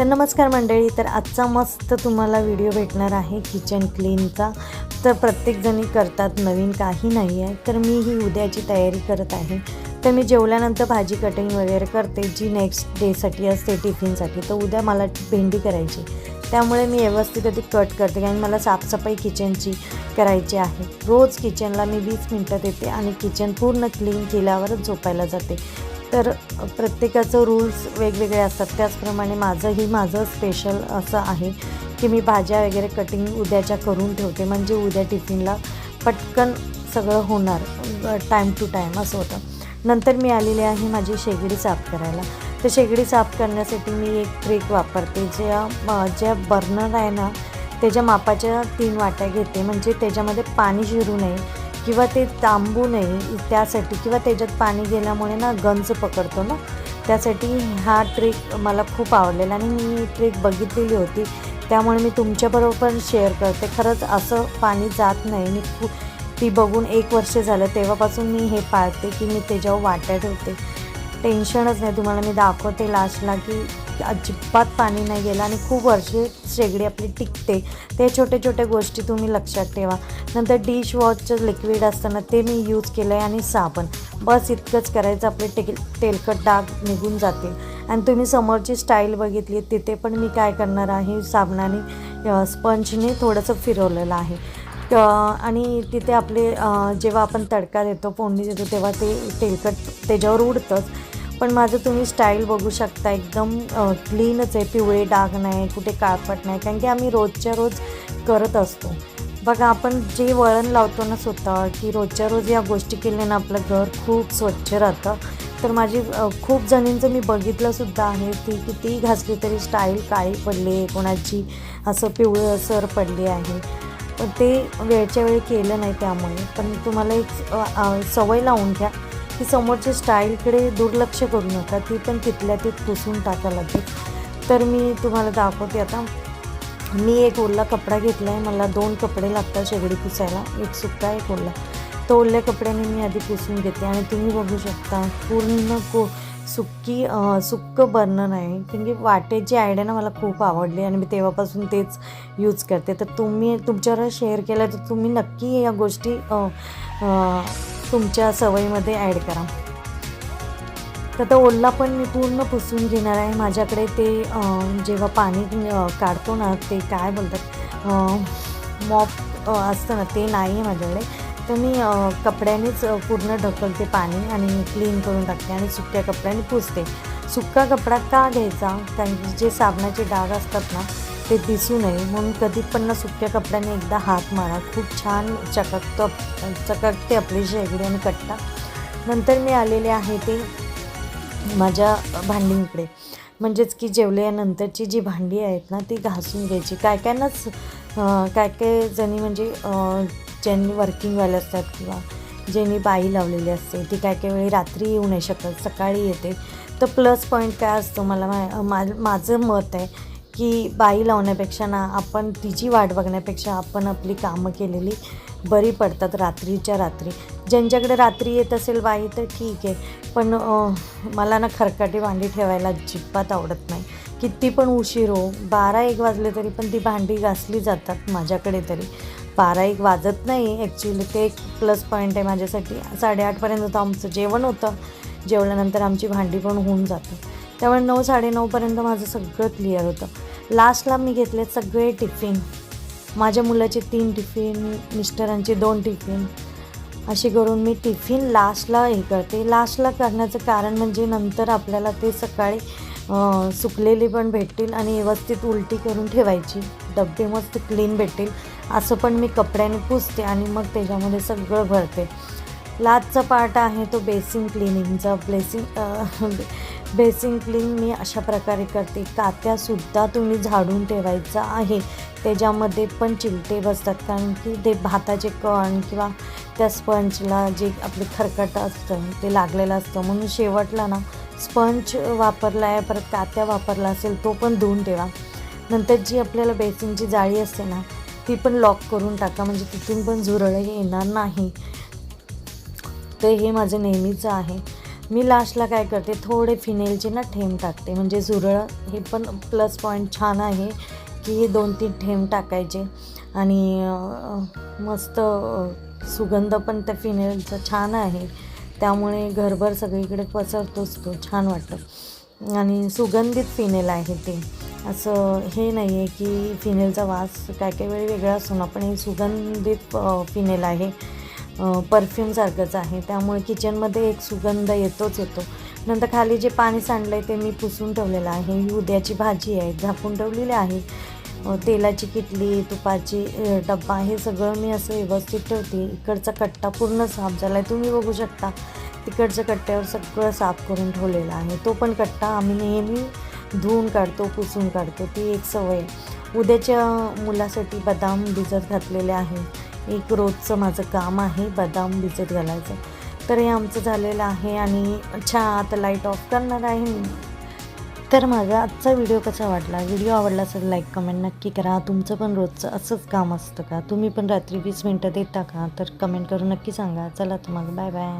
तर नमस्कार मंडळी तर आजचा मस्त तुम्हाला व्हिडिओ भेटणार आहे किचन क्लीनचा तर प्रत्येकजणी करतात नवीन काही नाही आहे. तर मी ही उद्याची तयारी करत आहे. तर मी जेवल्यानंतर भाजी कटिंग वगैरे करते जी नेक्स्ट डेसाठी असते टिफिनसाठी तर उद्या मला भेंडी करायची त्यामुळे मी व्यवस्थित कधी कट करते कारण मला साफसफाई किचनची करायची आहे. रोज किचनला मी वीस मिनटं देते आणि किचन पूर्ण क्लीन केल्यावरच झोपायला जाते. तर प्रत्येकाचं रूल्स वेगवेगळे असतात. त्याचप्रमाणे माझंही माझं स्पेशल असं आहे की मी भाज्या वगैरे कटिंग उद्याच्या करून ठेवते. म्हणजे उद्या टिफिनला पटकन सगळं होणार टाईम टू टाईम असं होतं. नंतर मी आलेली आहे माझी शेगडी साफ करायला. तर शेगडी साफ करण्यासाठी मी एक ट्रिक वापरते. ज्या ज्या बर्नर आहे ना त्याच्या मापाच्या तीन वाट्या घेते. म्हणजे त्याच्यामध्ये पाणी शिरू नये. किंवा ते तांबू नये त्यासाठी किंवा त्याच्यात पाणी गेल्यामुळे ना गंज पकडतो ना त्यासाठी हा ट्रिक मला खूप आवडलेला आणि मी ही ट्रिक बघितलेली होती. त्यामुळे मी तुमच्याबरोबर पण शेअर करते. खरंच असं पाणी जात नाही. मी खूप ती बघून एक वर्ष झालं तेव्हापासून मी हे पाळते की मी त्याच्यावर वाट्या ठेवते. टेन्शनच नाही. तुम्हाला मी दाखवते लास्टला की अजिबात पाणी नाही गेलं आणि खूप वर्षे शेगडी आपली टिकते. ते छोटे छोटे गोष्टी तुम्ही लक्षात ठेवा. नंतर डिश वॉशचं लिक्विड असतं ना ते मी यूज केलं आहे आणि साबण. बस इतकंच करायचं आपले टेल तेलकट डाग निघून जातील आणि तुम्ही समोरची स्टाईल बघितली तिथे पण मी काय करणार आहे? साबणाने स्पंजने थोडंसं फिरवलेलं आहे. आणि तिथे आपले जेव्हा आपण तडका देतो फोडणी देतो तेव्हा ते तेलकट त्याच्यावर उडतंच. पण माझं तुम्ही स्टाईल बघू शकता. एकदम क्लीनच आहे. पिवळे डाग नाही कुठे काळपट नाही. कारण की आम्ही रोजच्या रोज करत असतो. बघा आपण जे वळण लावतो ना स्वतः की रोजच्या रोज या गोष्टी केल्याने आपलं घर खूप स्वच्छ राहतं. तर माझी खूप जणींचं मी बघितलंसुद्धा आहे ती कितीही घासली तरी स्टाईल काळी पडली आहे. कोणाची असं पिवळं सर पडली आहे. पण ते वेळच्या वेळी केलं नाही त्यामुळे. पण तुम्हाला एक सवय लावून घ्या. की समोरच्या स्टाईलकडे दुर्लक्ष करू नका. ती पण तिथल्या तिथ पुसून टाका लागेल. तर मी तुम्हाला दाखवते आता. मी एक ओला कपडा घेतला आहे मला दोन कपडे लागतात शेगडी पुसायला. एक सुक्का एक ओला. तो ओल्या कपड्याने मी आधी पुसून घेते. आणि तुम्ही बघू शकता पूर्ण को सुक्की सुक्कं सुक्क बर्नर आहे कारण की वाटेची आयडिया ना मला खूप आवडली आणि मी तेव्हापासून तेच यूज करते. तर तुम्ही तुमच्यावर शेअर केलं तर तुम्ही नक्की या गोष्टी तुमच्या सवयीमध्ये ॲड करा. तर तो ओल्ला पण मी पूर्ण पुसून घेणार आहे. माझ्याकडे ते जेव्हा पाणी काढतो ना ते काय बोलतात मॉप असतं ना ते नाही आहे माझ्याकडे. तर मी कपड्यानेच पूर्ण ढकलते पाणी आणि क्लीन करून टाकते आणि सुक्या कपड्याने पुसते. सुका कपडा का घ्यायचा? कारण जे साबणाचे डाग असतात ना ते दिसू नये. म्हणून कधी पण सुक्या कपड्याने एकदा हात मारा. खूप छान चकाकतो चकाकते आपली शेगडी आणि कट्टा. नंतर मी आलेले आहे ते माझ्या भांडींकडे. म्हणजेच की जेवल्यानंतरची जी भांडी आहेत ना ती घासून घ्यायची. काय कायनाच काय काय जणी म्हणजे ज्यांनी वर्किंगवाले असतात किंवा ज्यांनी बाई लावलेली असते ती काय काय वेळी रात्री येऊ नाही शकत सकाळी येते. तर प्लस पॉईंट काय असतो मला मा- माझं मत आहे की बाई लावण्यापेक्षा ना आपण तिची वाट बघण्यापेक्षा आपण आपली कामं केलेली बरी पडतात रात्रीच्या रात्री. ज्यांच्याकडे रात्री येत असेल बाई तर ठीक आहे पण मला ना खरकाटी भांडी ठेवायला अजिबात आवडत नाही. किती पण उशीर हो बारा एक वाजले तरी पण ती भांडी घासली जातात माझ्याकडे तरी. बारा एक वाजत नाही ॲक्च्युली ते एक प्लस पॉईंट आहे माझ्यासाठी. साडेआठपर्यंत तर आमचं जेवण होतं जेवल्यानंतर आमची भांडी पण होऊन जातं त्यामुळे नऊ साडेनऊपर्यंत माझं सगळं क्लिअर होतं. लास्टला मी घेतले सगळे टिफिन माझ्या मुलाचे तीन टिफिन मिस्टरांचे दोन टिफिन अशी करून मी टिफिन लास्टला हे करते. लास्टला करण्याचं कारण म्हणजे नंतर आपल्याला ते सकाळी सुकलेली पण भेटतील आणि व्यवस्थित उलटी करून ठेवायची. डबे मस्त क्लीन भेटतील. असं पण मी कपड्याने पुसते आणि मग त्याच्यामध्ये सगळं भरते. लास्टचा पार्ट आहे तो बेसिंग क्लिनिंगचा ब्लेसिंग बेसिंग क्लीन मी अशा प्रकारे करते. कात्यासुद्धा तुम्ही झाडून ठेवायचं आहे. त्याच्यामध्ये पण चिलटे बसतात. कारण की ते भाताचे कण किंवा त्या स्पंजला जे आपले खरकट असतं ते लागलेलं असतं. म्हणून शेवटला ना स्पंज वापरला आहे परत कात्या वापरला असेल तो पण धुवून ठेवा. नंतर जी आपल्याला बेसिनची जाळी असते ना ती पण लॉक करून टाका. म्हणजे तिथून पण झुरळ येणार नाही. तर हे माझं नेहमीचं आहे. मी लास्टला काय करते थोडे फिनेलचे ना थेंब टाकते. म्हणजे झुरळ हे पण प्लस पॉईंट छान आहे की हे दोन तीन ठेम टाकायचे. आणि मस्त सुगंध पण त्या फिनेलचा छान आहे. त्यामुळे घरभर सगळीकडे पसरतोच तो छान वाटतं. आणि सुगंधित फिनेल आहे ते. असं हे नाही आहे की फिनेलचा वास काय काही वेळी वेगळा असतो ना पण हे सुगंधित फिनेल आहे. परफ्यूमसारखंच आहे. त्यामुळे किचनमध्ये एक सुगंध येतोच येतो. नंतर खाली जे पाणी सांडलं आहे ते मी पुसून ठेवलेलं आहे. ही उद्याची भाजी आहे. झाकून ठेवलेली आहे. तेलाची किटली तुपाची डब्बा हे सगळं मी असं व्यवस्थित ठेवते. इकडचा कट्टा पूर्ण साफ झाला आहे तुम्ही बघू शकता. तिकडच्या कट्ट्यावर सगळं साफ करून ठेवलेलं आहे. तो पण कट्टा आम्ही नेहमी धुवून काढतो पुसून काढतो. ती एक सवय उद्याच्या मुलासाठी बदाम भिजत घातलेले आहे. एक रोजचं माझं काम आहे बदाम भिजत घालायचं. तर हे आमचं झालेलं आहे आणि अच्छा आता लाइट ऑफ करणार आहे मी. तर माझा आजचा व्हिडिओ कसा वाटला? व्हिडिओ आवडला असेल लाईक कमेंट नक्की करा. तुमचं पण रोजचं असंच काम असतं का? तुम्ही पण रात्री वीस मिनटं देता का? तर कमेंट करून नक्की सांगा. चला तर मग बाय बाय